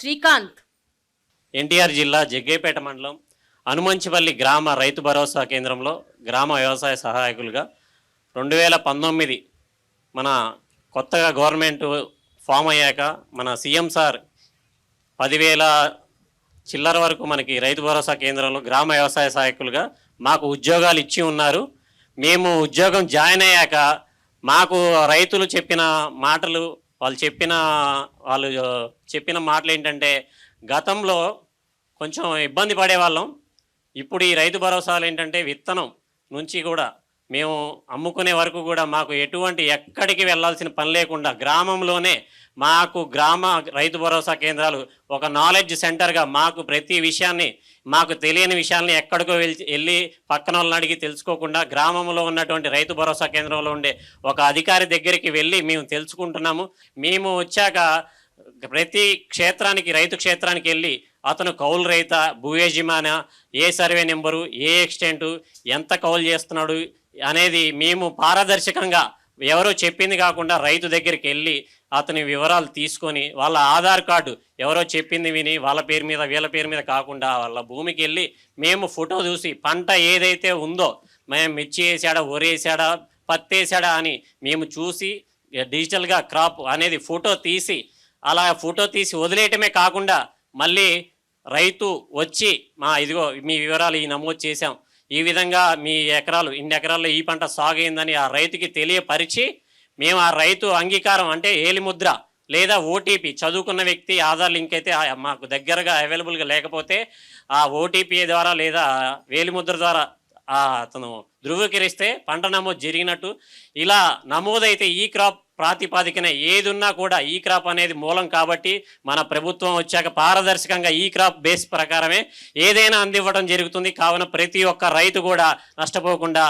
శ్రీకాంత్. ఎన్టీఆర్ జిల్లా జగ్గేపేట మండలం హనుమంచిపల్లి గ్రామ రైతు భరోసా కేంద్రంలో గ్రామ వ్యవసాయ సహాయకులుగా రెండు వేల పంతొమ్మిది మన కొత్తగా గవర్నమెంట్ ఫామ్ అయ్యాక మన సీఎం సార్ పదివేల చిల్లర వరకు మనకి రైతు భరోసా కేంద్రంలో గ్రామ వ్యవసాయ సహాయకులుగా మాకు ఉద్యోగాలు ఇచ్చి ఉన్నారు. మేము ఉద్యోగం జాయిన్ అయ్యాక మాకు రైతులు చెప్పిన మాటలు వాళ్ళు చెప్పిన వాళ్ళు చెప్పిన మాటలు ఏంటంటే గతంలో కొంచెం ఇబ్బంది పడేవాళ్ళం. ఇప్పుడు ఈ రైతు భరోసాలు ఏంటంటే విత్తనం నుంచి కూడా మేము అమ్ముకునే వరకు కూడా మాకు ఎటువంటి ఎక్కడికి వెళ్ళాల్సిన పని లేకుండా గ్రామంలోనే మాకు గ్రామ రైతు భరోసా కేంద్రాలు ఒక నాలెడ్జ్ సెంటర్గా మాకు ప్రతి విషయాన్ని మాకు తెలియని విషయాల్ని ఎక్కడికో వెళ్ళి వెళ్ళి పక్కన వాళ్ళని అడిగి తెలుసుకోకుండా గ్రామంలో ఉన్నటువంటి రైతు భరోసా కేంద్రంలో ఉండే ఒక అధికారి దగ్గరికి వెళ్ళి మేము తెలుసుకుంటున్నాము. మేము వచ్చాక ప్రతి క్షేత్రానికి రైతు క్షేత్రానికి వెళ్ళి అతను కౌలు రైత భూయజమాన ఏ సర్వే నెంబరు ఏ ఎక్స్టెంటు ఎంత కౌలు చేస్తున్నాడు అనేది మేము పారదర్శకంగా ఎవరో చెప్పింది కాకుండా రైతు దగ్గరికి వెళ్ళి అతని వివరాలు తీసుకొని వాళ్ళ ఆధార్ కార్డు ఎవరో చెప్పింది విని వాళ్ళ పేరు మీద వీళ్ళ పేరు మీద కాకుండా వాళ్ళ భూమికి వెళ్ళి మేము ఫోటో చూసి పంట ఏదైతే ఉందో మేము మిర్చి వేసాడా వరి వేసాడా పత్తి వేసాడా అని మేము చూసి డిజిటల్గా క్రాప్ అనేది ఫోటో తీసి అలా ఫోటో తీసి వదిలేయటమే కాకుండా మళ్ళీ రైతు వచ్చి మా ఇదిగో మీ వివరాలు ఈ నమోదు చేశాం ఈ విధంగా మీ ఎకరాలు ఇన్ని ఎకరాల్లో ఈ పంట సాగు అయిందని ఆ రైతుకి తెలియపరిచి మేము ఆ రైతు అంగీకారం అంటే ఏలిముద్ర లేదా ఓటీపీ చదువుకున్న వ్యక్తి ఆధార్ లింక్ అయితే మాకు దగ్గరగా అవైలబుల్గా లేకపోతే ఆ ఓటీపీ ద్వారా లేదా వేలిముద్ర ద్వారా అతను ధృవీకరిస్తే పంట నమోదు జరిగినట్టు. ఇలా నమోదైతే ఈ క్రాప్ ప్రాతిపాదికన ఏది ఉన్నా కూడా ఈ క్రాప్ అనేది మూలం కాబట్టి మన ప్రభుత్వం వచ్చాక పారదర్శకంగా ఈ క్రాప్ బేస్ ప్రకారమే ఏదైనా అందివ్వడం జరుగుతుంది. కావున ప్రతి ఒక్క రైతు కూడా నష్టపోకుండా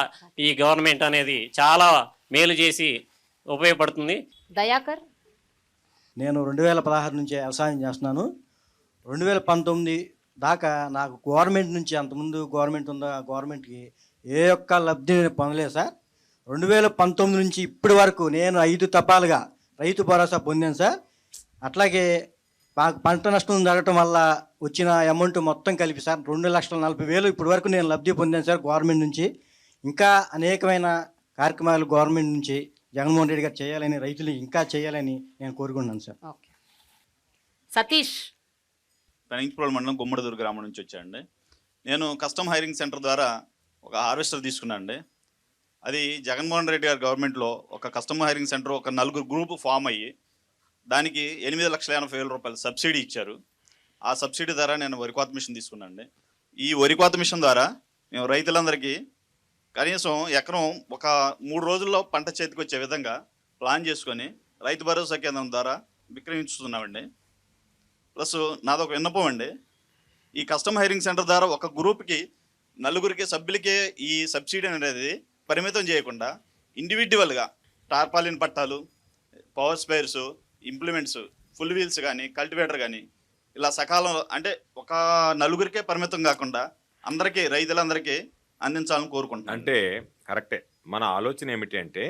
ఈ గవర్నమెంట్ అనేది చాలా మేలు చేసి ఉపయోగపడుతుంది. దయాకర్. నేను రెండు వేల పదహారు నుంచి వ్యవసాయం చేస్తున్నాను. రెండు వేల పంతొమ్మిది దాకా నాకు గవర్నమెంట్ నుంచి అంతకుముందు గవర్నమెంట్ ఉందో ఆ గవర్నమెంట్కి ఏ ఒక్క లబ్ధి నేను పొందలేదు సార్. రెండు వేల పంతొమ్మిది నుంచి ఇప్పటి వరకు నేను ఐదు తపాలుగా రైతు భరోసా పొందాను సార్. అట్లాగే మాకు పంట నష్టం జరగటం వల్ల వచ్చిన అమౌంట్ మొత్తం కలిపి సార్ రెండు లక్షల నలభై వేలు ఇప్పటి వరకు నేను లబ్ధి పొందాను సార్ గవర్నమెంట్ నుంచి. ఇంకా అనేకమైన కార్యక్రమాలు గవర్నమెంట్ నుంచి జగన్మోహన్ రెడ్డి గారు చేయాలని రైతులు ఇంకా చేయాలని నేను కోరుకుంటున్నాను సార్. సతీష్. పెనంకిపురం మండలం గుమ్మడిదూరు గ్రామం నుంచి వచ్చానండి. నేను కస్టమ్ హైరింగ్ సెంటర్ ద్వారా ఒక హార్వెస్టర్ తీసుకున్నాను అండి అది జగన్మోహన్ రెడ్డి గారి గవర్నమెంట్లో ఒక కస్టమ్ హైరింగ్ సెంటర్ ఒక నలుగురు గ్రూప్ ఫామ్ అయ్యి దానికి ఎనిమిది లక్షల ఎనభై వేల రూపాయలు సబ్సిడీ ఇచ్చారు. ఆ సబ్సిడీ ద్వారా నేను వరి కోత మిషన్ తీసుకున్నాను అండి ఈ వరి కోత మిషన్ ద్వారా మేము రైతులందరికీ కనీసం ఎకరం ఒక మూడు రోజుల్లో పంట చేతికి వచ్చే విధంగా ప్లాన్ చేసుకొని రైతు భరోసా కేంద్రం ద్వారా విక్రయించుతున్నామండి. ప్లస్ నాదొక విన్నపం అండి. ఈ కస్టమ్ హైరింగ్ సెంటర్ ద్వారా ఒక గ్రూప్కి నలుగురికి సభ్యులకే ఈ సబ్సిడీ అనేది పరిమితం చేయకుండా ఇండివిజువల్గా టార్పాలిన్ పట్టాలు power sprayers implements full wheels కానీ కల్టివేటర్ కానీ ఇలా సకాలం అంటే ఒక నలుగురికే పరిమితం కాకుండా అందరికీ రైతులందరికీ అందించాలని కోరుకుంటున్నాను. అంటే కరెక్టే. మన ఆలోచన ఏమిటి అంటే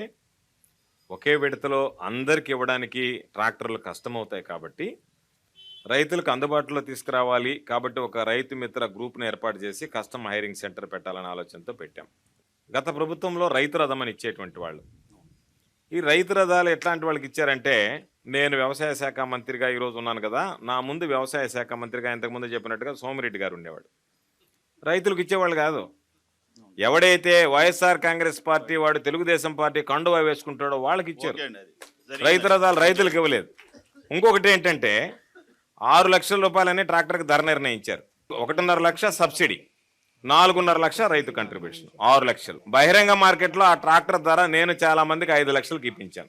ఒకే విడతలో అందరికి ఇవ్వడానికి ట్రాక్టర్లు కష్టమవుతాయి కాబట్టి రైతులకు అందుబాటులో తీసుకురావాలి కాబట్టి ఒక రైతు మిత్ర గ్రూప్ను ఏర్పాటు చేసి కస్టమ్ హైరింగ్ సెంటర్ పెట్టాలనే ఆలోచనతో పెట్టాం. గత ప్రభుత్వంలో రైతు రథం అని ఇచ్చేటువంటి వాళ్ళు. ఈ రైతు రథాలు ఎట్లాంటి వాళ్ళకి ఇచ్చారంటే నేను వ్యవసాయ శాఖ మంత్రిగా ఈరోజు ఉన్నాను కదా నా ముందు వ్యవసాయ శాఖ మంత్రిగా ఇంతకుముందు చెప్పినట్టుగా సోమిరెడ్డి గారు ఉండేవాడు. రైతులకు ఇచ్చేవాళ్ళు కాదు. ఎవడైతే వైఎస్ఆర్ కాంగ్రెస్ పార్టీ వాడు తెలుగుదేశం పార్టీ కండువా వేసుకుంటాడో వాళ్ళకి ఇచ్చారు. రైతు రథాలు రైతులకు ఇవ్వలేదు. ఇంకొకటి ఏంటంటే ఆరు లక్షల రూపాయలని ట్రాక్టర్కి ధర నిర్ణయించారు. ఒకటిన్నర లక్ష సబ్సిడీ. నాలుగున్నర లక్ష రైతు కంట్రిబ్యూషన్ ఆరు లక్షలు. బహిరంగ మార్కెట్లో ఆ ట్రాక్టర్ ధర నేను చాలామందికి ఐదు లక్షలకు ఇప్పించాను.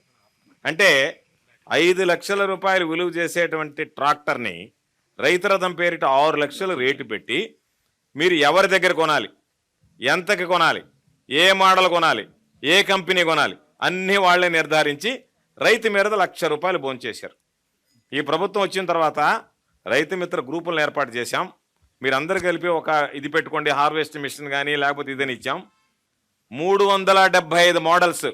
అంటే ఐదు లక్షల రూపాయలు విలువ చేసేటువంటి ట్రాక్టర్ని రైతు రథం పేరిట ఆరు లక్షలు రేటు పెట్టి మీరు ఎవరి దగ్గర కొనాలి? ఎంతకి కొనాలి? ఏ మోడల్ కొనాలి? ఏ కంపెనీ కొనాలి? అన్నీ వాళ్ళే నిర్ధారించి రైతు మీద లక్ష రూపాయలు భోంచేశారు. ఈ ప్రభుత్వం వచ్చిన తర్వాత రైతు మిత్ర గ్రూపులను ఏర్పాటు చేశాం. మీరందరూ కలిపి ఒక ఇది పెట్టుకోండి హార్వెస్ట్ మిషన్ కానీ లేకపోతే ఇదని ఇచ్చాం. మూడు వందల డెబ్బై ఐదు మోడల్స్.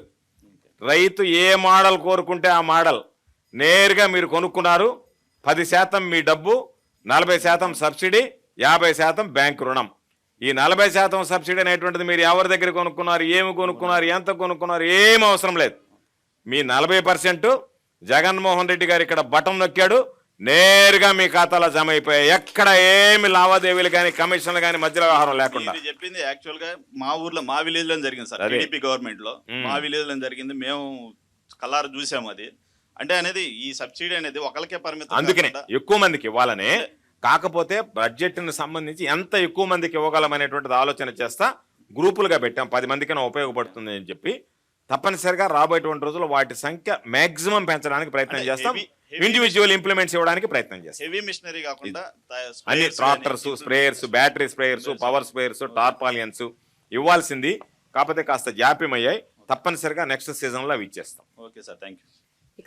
రైతు ఏ మోడల్ కోరుకుంటే ఆ మోడల్ నేరుగా మీరు కొనుక్కున్నారు. పది శాతం మీ డబ్బు నలభై శాతం సబ్సిడీ యాభై శాతం బ్యాంక్ రుణం. ఈ నలభై శాతం సబ్సిడీ అనేటువంటిది మీరు ఎవరి దగ్గర కొనుక్కున్నారు ఏమి కొనుక్కున్నారు ఎంత కొనుక్కున్నారు ఏం అవసరం లేదు. మీ నలభై పర్సెంట్ జగన్మోహన్ రెడ్డి గారు ఇక్కడ బటన్ నొక్కాడు. నేరుగా మీ ఖాతాలో జమ అయిపోయాయి ఎక్కడ ఏమి లావాదేవీలు కానీ కమిషన్లు కానీ మధ్యలో వ్యవహారం లేకుండా. చెప్పింది యాక్చువల్గా మా ఊర్లో మా విలేజ్లో జరిగింది సార్. టీడీపీ గవర్నమెంట్లో. మా విలేజ్లో జరిగింది. మేము కలారు చూసాము అది. అంటే అనేది ఈ సబ్సిడీ అనేది ఒకరికే పరిమితం అందుకనే ఎక్కువ మందికి ఇవ్వాలనే కాకపోతే బడ్జెట్ని సంబంధించి ఎంత ఎక్కువ మందికి ఇవ్వగలం అనేటువంటిది ఆలోచన చేస్తా గ్రూపులుగా పెట్టాం. పది మందికైనా ఉపయోగపడుతుంది అని చెప్పి తప్పనిసరిగా రాబోయేటువంటి రోజుల్లో వాటి సంఖ్య మాక్సిమం పెంచడానికి ప్రయత్నం చేస్తాం. ఇండివిజువల్ ఇంప్లిమెంట్స్ ఇవ్వడానికి ప్రయత్నం చేస్తాం. హెవీ మిషనరీ కాకుండా అన్ని tractors sprayers battery sprayers power sprayers tarpaulins ఇవ్వాల్సింది. కాకపోతే కాస్త జాప్యం అయ్యాయి. తప్పనిసరిగా నెక్స్ట్ సీజన్లో అవి ఇచ్చేస్తాం. Okay sir thank you